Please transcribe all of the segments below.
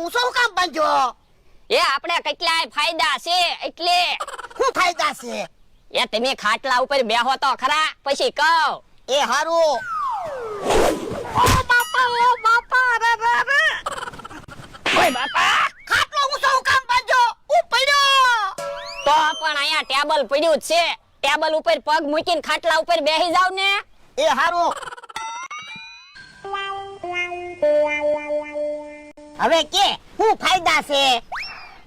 ઊંચો હું કામ બાંધ્યો એ આપણે કેટલાય ફાયદા છે એટલે. શું ફાયદા છે? એ તમે ખાટલા ઉપર બેહો તો ખરા પછી કહો. એ હારું. ઓ બાપા ઓ બાપા રે રે રે ઓય બાપા ખાટલો ઊંચો કામ બાંધ્યો હું પડ્યો. તો પણ અહીંયા ટેબલ પડ્યું જ છે. ટેબલ ઉપર પગ મૂકીને ખાટલા ઉપર બેહી જાવ ને. એ હારું. હવે કે શું ફાયદા છે?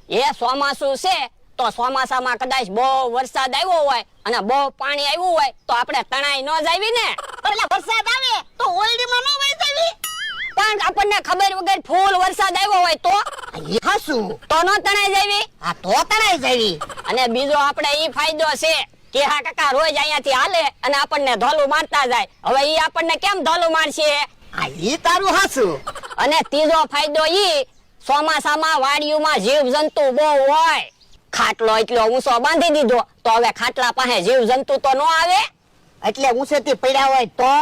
એ ચોમાસું છે તો ચોમાસામાં કદાચ બહુ વરસાદ આવ્યો હોય અને બહુ પાણી આવ્યું હોય તો આપણે તણાઈ ન જાવી ને. એટલે વરસાદ આવે તો ઓલડીમાં ન વહી જવી પણ આપણને ખબર વગર ફૂલ વરસાદ આવ્યો હોય તો? હસું. તો ન તણાઈ જાવી? આ તો તણાઈ જવી. અને બીજો આપણે ઈ ફાયદો છે કે હા કાકા રોજ અહીંયાથી હાલે અને આપણને ધોલું મારતા જાય. હવે ઈ આપણને કેમ ધોલું મારશે? આ ઈ તારું હસું. અને ત્રીજો ફાયદો ઈ ચોમાસામાં વાડીઓમાં જીવ જંતુ બહુ હોય. ખાટલો એટલો ઊંચો બાંધી દીધો તો હવે ખાટલા પાસે જીવ જંતુ તો ન આવે. એટલે ઊંચેથી પડ્યા હોય તો?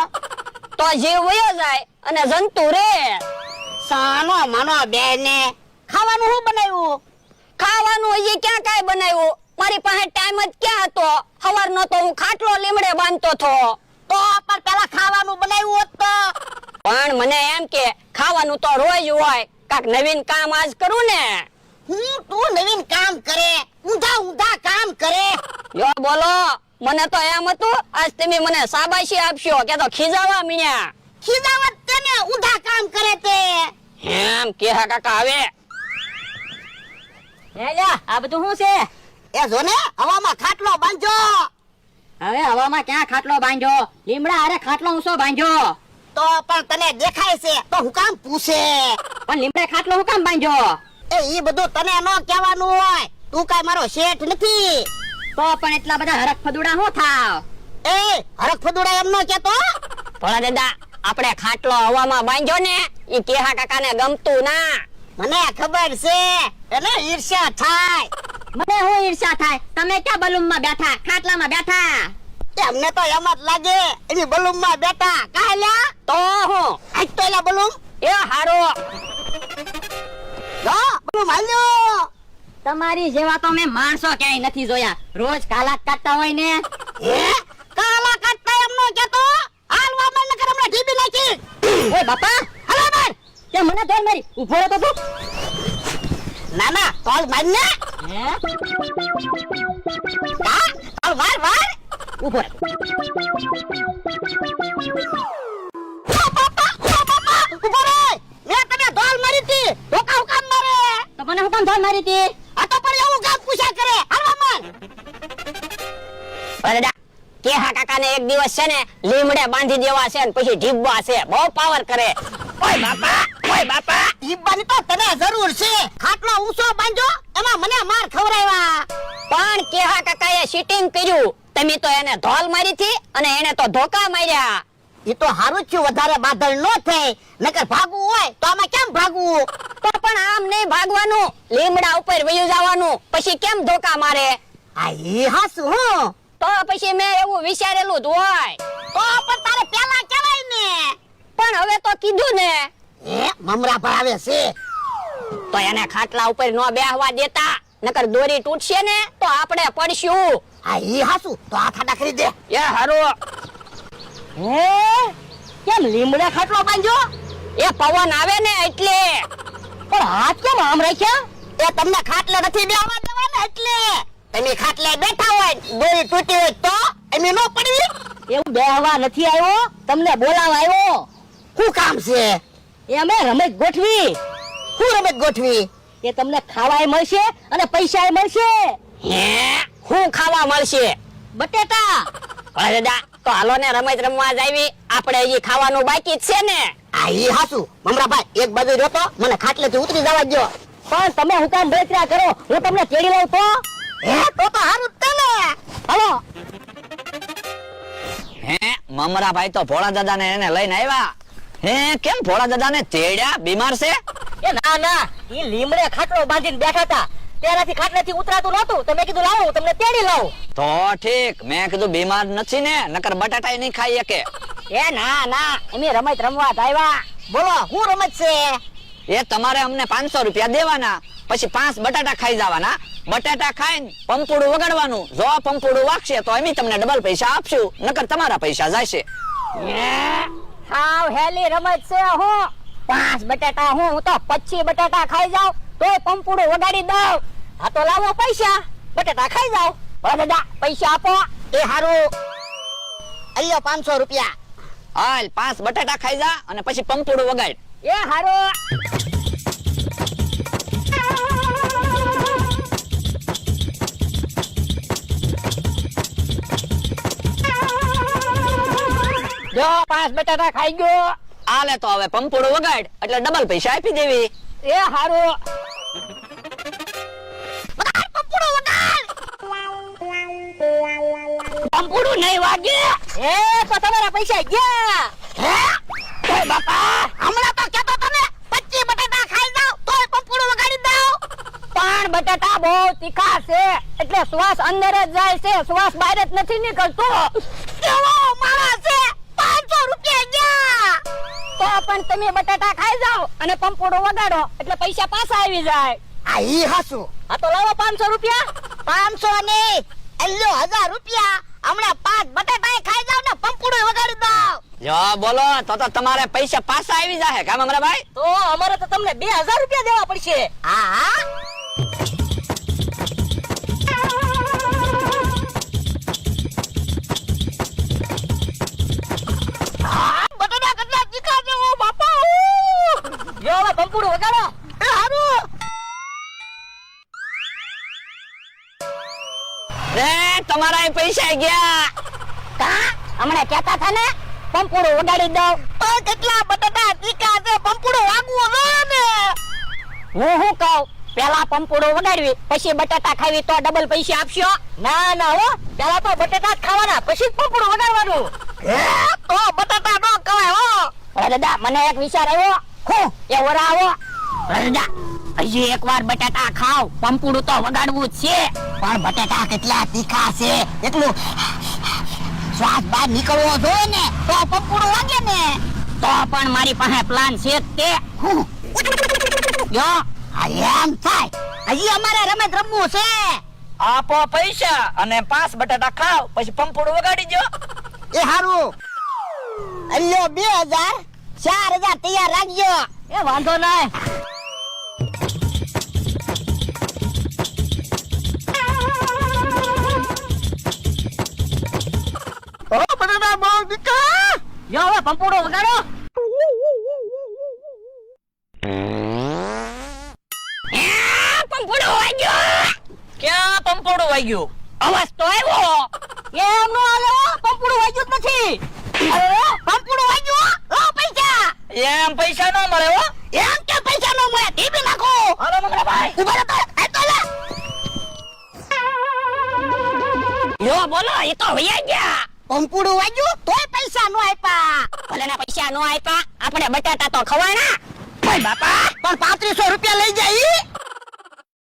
તો જીવ વયો જાય અને જંતુ રે. સાનો મનો બેને. ખાવાનું શું બનાવ્યું? ખાવાનું હજી ક્યાં કાંઈ બનાવ્યું? મારી પાસે ટાઈમ જ ક્યાં હતો? સવારનો તો હું ખાટલો લીમડે બાંધતો હતો. તો પણ પેલા ખાવાનું બનાવ્યું હોત તો. પણ મને એમ કે ખાવાનું તો રોજ હોય કાક નવીન કામ આજ કરું ને. હું તું નવીન કામ કરે ઊંધા ઊંધા કામ કરે. યો બોલો મને તો એમ હતું આજ તમે મને શાબાશી આપશો કે તો ખીજાવા મીણ્યા. ખીજાવા તને ઊંધા કામ કરે તે. એમ કે હા કાકા હવે આ બધું શું છે? એ જો ને હવામાં ખાટલો બાંધજો. હવે હવામાં ક્યાં ખાટલો બાંધ્યો? લીમડા અરે ખાટલો ઊંચો બાંધ્યો? તો પણ તને દેખાય છે તો હું કામ પૂછે? પણ લીમડે ખાટલો હું કામ બાંધ્યો? એ ઈ બધું તને ન કહેવાનું હોય. તું કાઈ મારો શેઠ નથી. તો પણ એટલા બધા હરખ ફદુડા શું થાવ? એ હરખ ફદુડા એમ ન કેતો ભોળા દાદા આપણે ખાટલો હવામાં બાંધ્યો ને ઈ કેહા કાકાને ગમતું ના. મને ખબર છે એને ઈર્ષ્યા થાય. મને હું ઈર્ષા થાય? તમે ક્યાં બલૂનમાં બેઠા? ખાટલામાં બેઠા? અમને તો એમ જ લાગે એની બલૂમમાં બેઠા કાલ્યા તો હું? આજ તો એલા બલૂમ એ હારો. જો બલૂમ હાલ્યો. તમારી જેવા તો મેં માણસો ક્યાંય નથી જોયા. રોજ કાલા કાઢતા હોય ને. કાલા કાટતા એમનો કેતો? હાલવા મન કર હમણાં ઢીબી નાખી. ઓય બાપા હાલો માર કે મને ધોલ મારી. ઊભો રહો તો ના ના તોલ માર ને વાર વાર. ઊભો હુકામ મને હું ધોલ મારી હતી? આ તો પણ એવું કામ પૂછ્યા કરે. ભોળા દાદા કેહા કાકાને એક દિવસ છે ને લીમડે બાંધી દેવા છે ને પછી ઢીબવા છે. બહુ પાવર કરે. ઓય બાપા ઓય બાપા. ઈબાની તો તને જરૂર છે. ખાટલો ઊંચો બાંધો એમાં મને માર ખવરાવ્યા પણ કેહા કાકાએ શીટિંગ કર્યું? તમે તો એને ધોલ મારી થી અને એને તો ધોકા માર્યા. એ તો હારું થયું વધારે બાદળ નો થાય. નકર ભાગવું હોય તો આમાં કેમ ભાગવું? તો પણ આમ નહીં ભાગવાનું. લીમડા ઉપર વયું જવાનું. પછી કેમ ધોકા મારે? આ એ હાસું હું. તો પછી મેં એવું વિચારેલું જ હોય. તો પણ તારે પેલા કહેવાય ને. પણ હવે તો કીધું ને. હે? મમરા ભરાવે છે? તો એને ખાટલા ઉપર ન બેહવા દેતા નકર દોરી તૂટશે ને તો આપણે પડશું. આ ઈ હાસુ. તો આ ખાડા કરી દે. એ હારો. હે? કેમ લીમડા ખાટલો બાંધ્યો? એ પવન આવે ને એટલે. પણ હાથ કેમ આમ રાખ્યા? એ તમને ખાટલે નથી બેહવા દેવાના એટલે. તમે ખાટલે બેઠા હોય દોરી તૂટી હોય તો એમ નો પડવી. એવું બેહવા નથી આવ્યો? તમને બોલાવા આવ્યો? શું કામ છે? એ અમે રમત ગોઠવી. શું રમત ગોઠવી? એ તમને ખાવાય મળશે અને પૈસાય મળશે. હે? શું ખાવા મળશે? બટેટા. અરે દાદા તો હાલો ને રમત રમવા જાવી આપણે હજી ખાવાનું બાકી જ છે ને. આ ઈ હાસુ. મમરાભાઈ એક બાજુ રહ્યો તો મને ખાટલેથી ઉતરી જવા દો પણ તમે હું કામ બેચરા કરો? હું તમને તેડી લઉં તો? હે? તો તો હારું તને હાલો. હે? મમરાભાઈ તો ભોળા દાદા ને એને લઈને આવ્યા. હે કેમ ભોળા દાદાને તેડ્યા? બીમાર છે? એ ના ના ઈ લીમડે ખાટલો બાંધીને બેઠા હતા. તેનાથી ખાટલેથી ઉતરાતું નહોતું. તો મેં કીધું લાવો તમને તેડી લાવું. તો ઠીક. મેં કીધું બીમાર નથી ને નકર બટાટા નહીં ખાઈ શકે. એ ના ના એમ રમત રમવા આવ્યા. બોલો શું રમત છે? એ તમારે અમને પાંચસો રૂપિયા દેવાના પછી પાંચ બટાટા ખાઈ જવાના. બટાટા ખાઈને પંપુડું વગાડવાનું. જો પંપુડું વાગશે તો અમે તમને ડબલ પૈસા આપશું નકર તમારા પૈસા જશે. હાવ હેલી રમત છે હું. પાંચ બટાટા હું હું તો પચી બટાટા ખાઈ જાઉં. તોય પંપુડું વગાડી દઉં. આ તો લાવો પૈસા. બટાટા ખાઈ જાવ બધા દાદા પૈસા આપો. એ હારું. અલ્યો પાંચસો રૂપિયા. હાલ પાંચ બટાટા ખાઈ જા અને પછી પંપુડું વગાડ. એ હારો. જો પાંચ બટાટા ખાઈ ગયો. આલે તો હવે પંપોડો વગાડ એટલે ડબલ પૈસા આપી દેવી. એ હારો. પંપુડું નહીં વાગે. એ તો તમારા પૈસા ગયા. હે? એ બાપા હમણાં તો કહેતો તમે પચી બટાટા ખાઈ જાવ તોય પંપુડું વગાડી દઉં. પણ બટાટા બહુ તીખા છે એટલે શ્વાસ અંદર જ જાય છે શ્વાસ બહાર જ નથી નીકળતો. કેવો? પણ તમે બટાટા ખાઈ જાઓ અને પંપોડો વગાડો એટલે પૈસા પાછા આવી જાય. આ ઈ હાસુ. આ તો લાવો પાંચસો રૂપિયા. પાંચસો ને અલ્યો હજાર રૂપિયા. હમણાં પાંચ બટાટા ખાઈ જાવ ને પંપોડો વગાડી દો. જો બોલો તો તો તમારે પૈસા પાછા આવી જાય કામ અમારા ભાઈ તો અમારે તો તમને બે હજાર રૂપિયા દેવા પડશે. હા હા, તમારા પૈસા ગયા. કા? હમણાં કહેતા હતા ને પંપુડો ઉડાડી દઉં. તો કેટલા બટાટા ટીકા છે પંપુડું વાગવું જોઈએ ને. હું શું કહું? પેલા પંપુડો વગાડવી પછી બટાટા ખાવી તો ડબલ પૈસા આપશો? ના ના હો. પેલા તો બટાટા જ ખાવાના પછી પંપુડો વગાડવાનું હે? તો બટાટા નો કહેવાય હો. અરે દાદા મને એક વિચાર આવ્યો. હું? એ વરા આવો અરે દાદા હજી એક વાર બટાટા ખાવ પંપુડું તો વગાડવું જ છે. પણ બટાટા કેટલા તીખા છે. એટલું શ્વાસ બહાર નીકળવો જોઈએ ને. તો પંપુડું વાગે ને. તો પણ મારી પાસે પ્લાન છે તે જો એમ થાય. હજી અમારે રમત રમવું છે. આપો પૈસા અને પાંચ બટાટા ખાવ પછી પંપુડું વગાડી જો એ હારું. અલ્યો બે હજાર ચાર હજાર તૈયાર રાખજો. એ વાંધો નહીં. ઓ બટાટા બહુ તીખા જો હવે પંપુડો વગાડો એ, વાગ્યો? ક્યાં પંપુડું વાગ્યું? અવાજ તો આવ્યો એમ નો આવ્યો પંપુડું વાગ્યું જ નથી અરે પંપુડું વાગ્યું? ઓ પૈસા? એમ પૈસા ન મળે હો. એમ કે પૈસા નો મળે ટીપી નાખો. હાલો મંગળાભાઈ ઊભા રહો તો એ તો લે. યો બોલો એ તો વૈયા ગયા. પંપુડું વાગ્યું તોય પૈસા નો આપ્યા. ભલે ના પૈસા નો આપ્યા આપણે બટાટા તો ખવાના. બાપા. પણ પાંત્રીસો રૂપિયા લઈ જાય?